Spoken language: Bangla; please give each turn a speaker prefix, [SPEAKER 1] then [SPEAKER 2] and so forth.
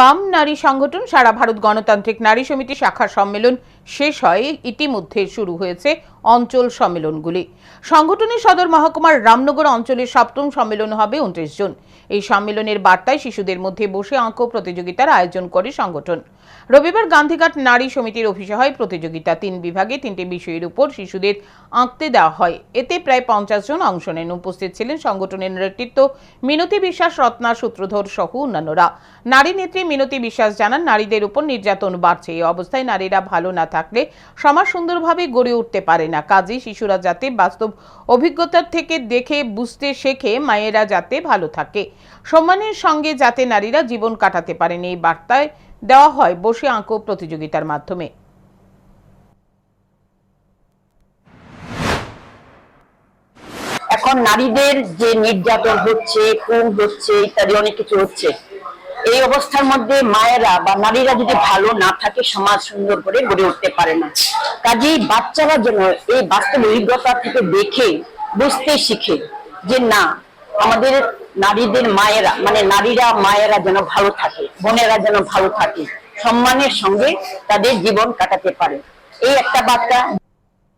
[SPEAKER 1] বাম নারী সংগঠন সারা ভারত গণতান্ত্রিক নারী সমিতি শাখা সম্মেলন শেষ হয়। ইতিমধ্যে শুরু হয়েছে অঞ্চল সম্মেলনগুলি। সংগঠনের সদর মহকুমার রামনগর অঞ্চলের সপ্তম সম্মেলন হবে উনত্রিশ জুন। এই সম্মেলনের বার্তায় শিশুদের মধ্যে বসে আঁকো প্রতিযোগিতার আয়োজন করে সংগঠন। রবিবার গান্ধীঘাট নারী সমিতির অফিসে হয় প্রতিযোগিতা। তিন বিভাগে তিনটি বিষয়ের উপর শিশুদের আঁকতে দেওয়া হয়। এতে প্রায় পঞ্চাশ জন অংশ নেন। উপস্থিত ছিলেন সংগঠনের নেতৃত্ব মিনতি বিশ্বাস, রত্না, সূত্রধর সহ অন্যান্যরা। নারী নেত্রী মিনতি বিশ্বাস জানান, নারীদের উপর নির্যাতন বাড়ছে। এই অবস্থায় নারীরা ভালো না থাকলে সমাজ সুন্দরভাবে গড়ে উঠতে পারে না। কাজেই শিশুরা যাতে বাস্তব অভিজ্ঞতার থেকে দেখে, বুঝতে শেখে, মায়েরা যাতে ভালো থাকে। সম্মানের সঙ্গে যাতে নারীরা জীবন কাটাতে পারেন, এই বার্তায় দেওয়া হয় বসে আঁকো প্রতিযোগিতার মাধ্যমে।
[SPEAKER 2] এখন নারীদের যে নির্যাতন হচ্ছে, খুন হচ্ছে, ইত্যাদি অনেক কিছু হচ্ছে। এই অবস্থার মধ্যে মায়েরা বা নারীরা যদি ভালো না থাকে, সমাজ সুন্দর করে গড়ে উঠতে পারে না। কাজেই বাচ্চারা যেন এই বাস্তব অভিজ্ঞতা থেকে দেখে, বুঝতে শিখে যে না, আমাদের নারীদের মায়েরা মানে নারীরা, মায়েরা যেন ভালো থাকে, বোনেরা যেন ভালো থাকে, সম্মানের সঙ্গে তাদের জীবন কাটাতে পারে। এই একটা বার্তা